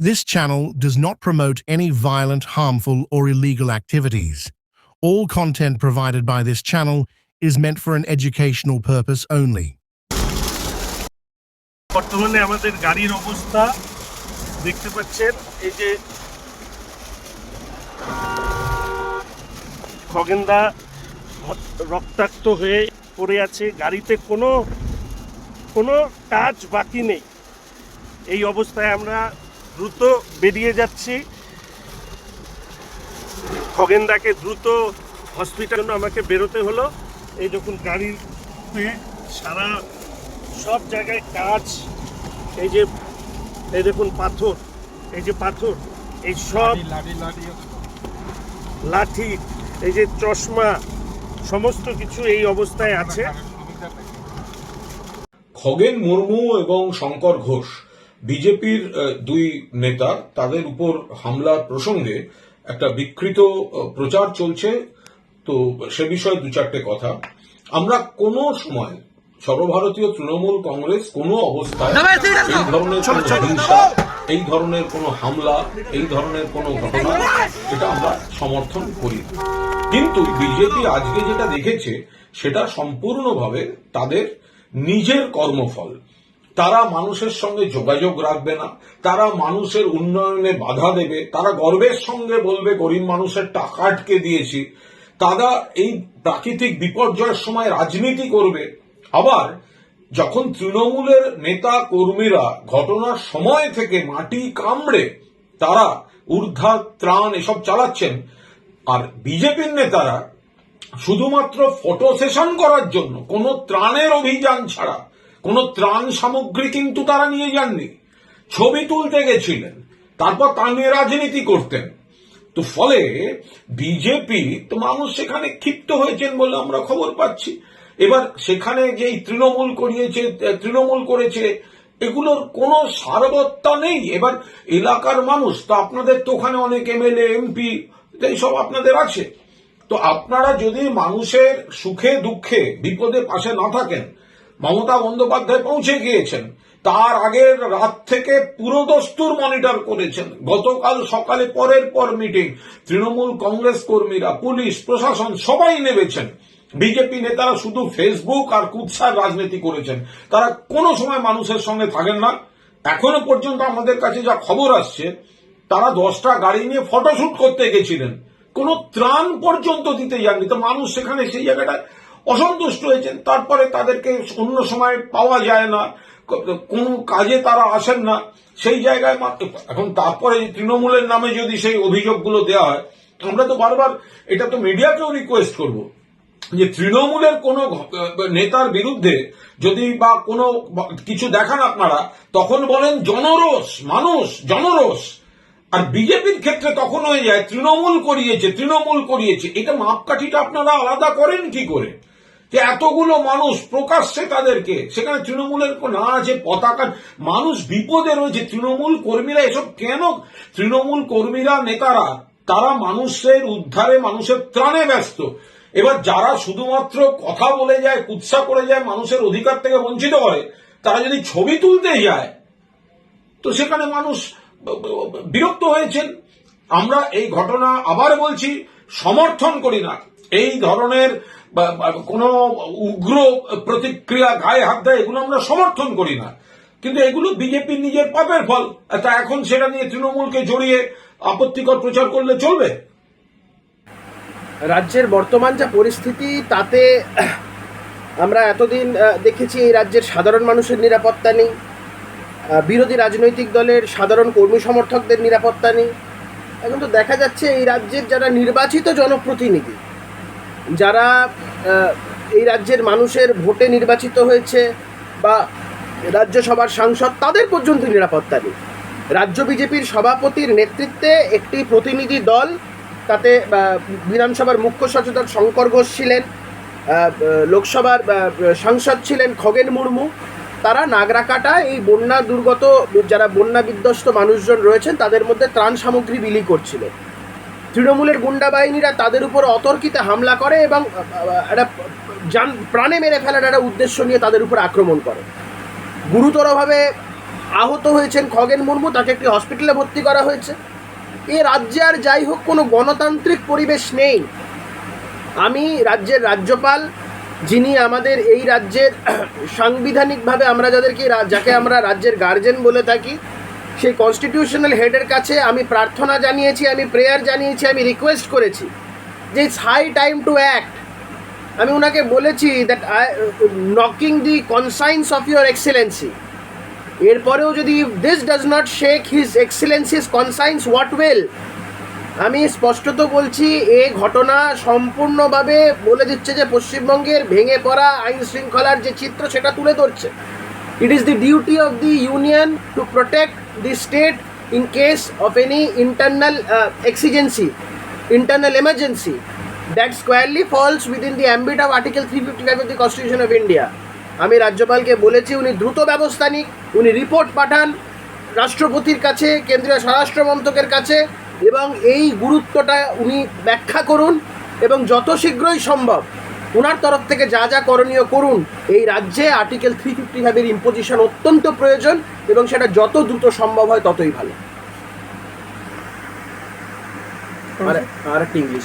This channel does not promote any violent, harmful, or illegal activities. All content provided by this channel is meant for an educational purpose only. বর্তমানে আমাদের গাড়ির অবস্থা দেখতে পাচ্ছেন এই যে খগেন্দা রক্তাক্ত হয়ে পড়ে আছে গাড়িতে কোনো কোনো কাজ বাকি নেই এই অবস্থায় আমরা দ্রুত বেরিয়ে যাচ্ছি। খগেন্দাকে দ্রুত হসপিটাল জন্য আমাকে বেরোতে হলো। এই দেখুন গাড়ির সারা সব জায়গায় কাজ এই যে এই দেখুন পাথর এই যে পাথর এই সব লাঠি এই যে চশমা সমস্ত কিছু এই অবস্থায় আছে। খগেন মুর্মু এবং শঙ্কর ঘোষ। বিজেপির দুই নেতা তাদের উপর হামলার প্রসঙ্গে একটা বিকৃত প্রচার চলছে। তো সে বিষয়ে দু চারটে কথা। আমরা কোনো সময় সর্বভারতীয় তৃণমূল কংগ্রেস কোনো অবস্থায় এই ধরনের কোনো হিংসা এই ধরনের কোনো হামলা এই ধরনের কোনো ঘটনা এটা আমরা সমর্থন করি। কিন্তু বিজেপি আজকে যেটা দেখেছে সেটা সম্পূর্ণভাবে তাদের নিজের কর্মফল। তারা মানুষের সঙ্গে যোগাযোগ রাখবে না, তারা মানুষের উন্নয়নে বাধা দেবে, তারা গর্বের সঙ্গে বলবে, গরিব মানুষের টাকা আটকে দিয়েছি। তারা এই প্রাকৃতিক বিপর্যয়ের সময় রাজনীতি করবে। আবার যখন তৃণমূলের নেতা কর্মীরা ঘটনার সময় থেকে মাটি কামড়ে তারা ঊর্ধ্বার ত্রাণ এসব চালাচ্ছেন, আর বিজেপির নেতারা শুধুমাত্র ফটো সেশন করার জন্য কোনো ত্রাণের অভিযান ছাড়া কোনো ত্রাণ সামগ্রী কিন্তু তারা নিয়ে যাননি। ছবি তুলতে গেছিলেন, তারপর তা নিয়ে রাজনীতি করতেন। তো ফলে বিজেপি তো মানুষ সেখানে ক্ষিপ্ত হয়েছেন বলে আমরা খবর পাচ্ছি। এবার সেখানে যে তৃণমূল করিয়েছে তৃণমূল করেছে, এগুলোর কোনো সারবত্তা নেই। এবার এলাকার মানুষ, তো আপনাদের তো ওখানে অনেক এমএলএ, এমপি এইসব আপনাদের আছে। তো আপনারা যদি মানুষের সুখে দুঃখে বিপদে পাশে না থাকেন মমতা বন্দ্যোপাধ্যায় পৌঁছে গিয়েছেন। তার আগের রাত থেকে পুরো দস্তুর মনিটর করেছেন। গতকাল সকালে পরের পর মিটিং। তৃণমূল কংগ্রেস কর্মীরা, পুলিশ, প্রশাসন সবাই নেমেছেন। বিজেপি নেতারা শুধু ফেসবুক আর কুৎসার রাজনীতি করেছেন। তারা কোনো সময় মানুষের সঙ্গে থাকেন না। এখনও পর্যন্ত আমাদের কাছে যা খবর আসছে, তারা দশটা গাড়ি নিয়ে ফটোশুট করতে গেছিলেন। কোনো ত্রাণ পর্যন্ত দিতে যাননি। তো মানুষ সেখানে সেই জায়গাটায় অসন্তুষ্ট হয়েছেন। তারপরে তাদেরকে অন্য সময় পাওয়া যায় না। কোন কাজে তারা আসেন না। সেই জায়গায় এখন তারপরে তৃণমূলের নামে যদি সেই অভিযোগগুলো দেওয়া হয়, আমরা তো বারবার এটা তো মিডিয়াকেও রিকোয়েস্ট করব যে তৃণমূলের কোনো নেতার বিরুদ্ধে যদি বা কোনো কিছু দেখান আপনারা, তখন বলেন জনরোষ, মানুষ, জনরোষ। আর বিজেপির ক্ষেত্রে তখন হয়ে যায়, তৃণমূল করিয়েছে তৃণমূল করিয়েছে। এটা মাপকাঠিটা আপনারা আলাদা করেন কি করে? যে এতগুলো মানুষ প্রকাশ্যে তাদেরকে, সেখানে তৃণমূলের না আছে, পতাকা, মানুষ বিপদে রয়েছে, তৃণমূল কর্মীরা এসব কেন? তৃণমূল কর্মীরা, নেতারা, তারা মানুষের উদ্ধারে, মানুষের ত্রাণে ব্যস্ত। এবার যারা শুধুমাত্র কথা বলে যায়, কুৎসা করে যায়, মানুষের অধিকার থেকে বঞ্চিত করে, তারা যদি ছবি তুলতে যায়, তো সেখানে মানুষ বিরক্ত হয়েছেন। আমরা এই ঘটনা আবার বলছি, সমর্থন করি না। এই ধরনের কোনো উগ্র প্রতিক্রিয়া গায়ে হাত দেয়, এগুলো আমরা সমর্থন করি না। কিন্তু এগুলো বিজেপির নিজের পাপের ফল। তা এখন সেটা নিয়ে তৃণমূলকে জড়িয়ে আপত্তিকর প্রচার করলে চলবে? রাজ্যের বর্তমান যা পরিস্থিতি, তাতে আমরা এতদিন দেখেছি এই রাজ্যের সাধারণ মানুষের নিরাপত্তা নেই বিরোধী রাজনৈতিক দলের সাধারণ কর্মী সমর্থকদের নিরাপত্তা নেই। এখন তো দেখা যাচ্ছে এই রাজ্যের যারা নির্বাচিত জনপ্রতিনিধি যারা এই রাজ্যের মানুষের ভোটে নির্বাচিত হয়েছে বা রাজ্যসভার সাংসদ, তাদের পর্যন্ত নিরাপত্তা নেই। রাজ্য বিজেপির সভাপতির নেতৃত্বে একটি প্রতিনিধি দল, তাতে বিধানসভার মুখ্য সচেতক শঙ্কর ঘোষ ছিলেন লোকসভার সাংসদ ছিলেন খগেন মুর্মু। তারা নাগরাকাটা, এই বন্যা দুর্গত, যারা বন্যা বিধ্বস্ত মানুষজন রয়েছেন, তাদের মধ্যে ত্রাণ সামগ্রী বিলি করছিলেন। তৃণমূলের গুন্ডা বাহিনীরা তাদের উপর অতর্কিতে হামলা করে এবং একটা যান, প্রাণে মেরে ফেলার একটা উদ্দেশ্য নিয়ে তাদের উপর আক্রমণ করে। গুরুতরভাবে আহত হয়েছেন খগেন মুর্মু, তাকে একটি হসপিটালে ভর্তি করা হয়েছে। এ রাজ্যে আর যাই হোক, কোনো গণতান্ত্রিক পরিবেশ নেই। আমি রাজ্যের রাজ্যপাল, যিনি আমাদের এই রাজ্যের সাংবিধানিকভাবে আমরা যাদেরকে, যাকে আমরা রাজ্যের গার্জেন বলে থাকি সেই কনস্টিটিউশনাল হেডের কাছে আমি প্রার্থনা জানিয়েছি, আমি প্রেয়ার জানিয়েছি, আমি রিকোয়েস্ট করেছি যে it's high time to act আমি ওনাকে বলেছি that I knocking the conscience of your excellency এরপরেও যদি this does not shake his excellency's conscience what well আমি স্পষ্টত বলছি, এ ঘটনা সম্পূর্ণভাবে বলে দিচ্ছে যে পশ্চিমবঙ্গের ভেঙে পড়া আইন শৃঙ্খলার যে চিত্র, সেটা তুলে ধরছে। It is the duty of the union to protect state in case of any internal exigency internal emergency that squarely falls within the ambit of article three fifty five of the constitution of India আমি রাজ্যপালকে বলেছি, উনি দ্রুত ব্যবস্থা নিক, উনি report পাঠান রাষ্ট্রপতির কাছে, কেন্দ্রীয় স্বরাষ্ট্র মন্ত্রকের কাছে এবং এই গুরুত্বটা উনি ব্যাখ্যা করুন এবং যত শীঘ্রই সম্ভব ওনার তরফ থেকে যা যা করণীয় করুন, এই রাজ্যে আর্টিকেল থ্রি ফিফটি ফাইভের ইম্পোজিশন অত্যন্ত প্রয়োজন এবং সেটা যত দ্রুত সম্ভব হয় ততই ভালো। আর আর একটা ইংলিশ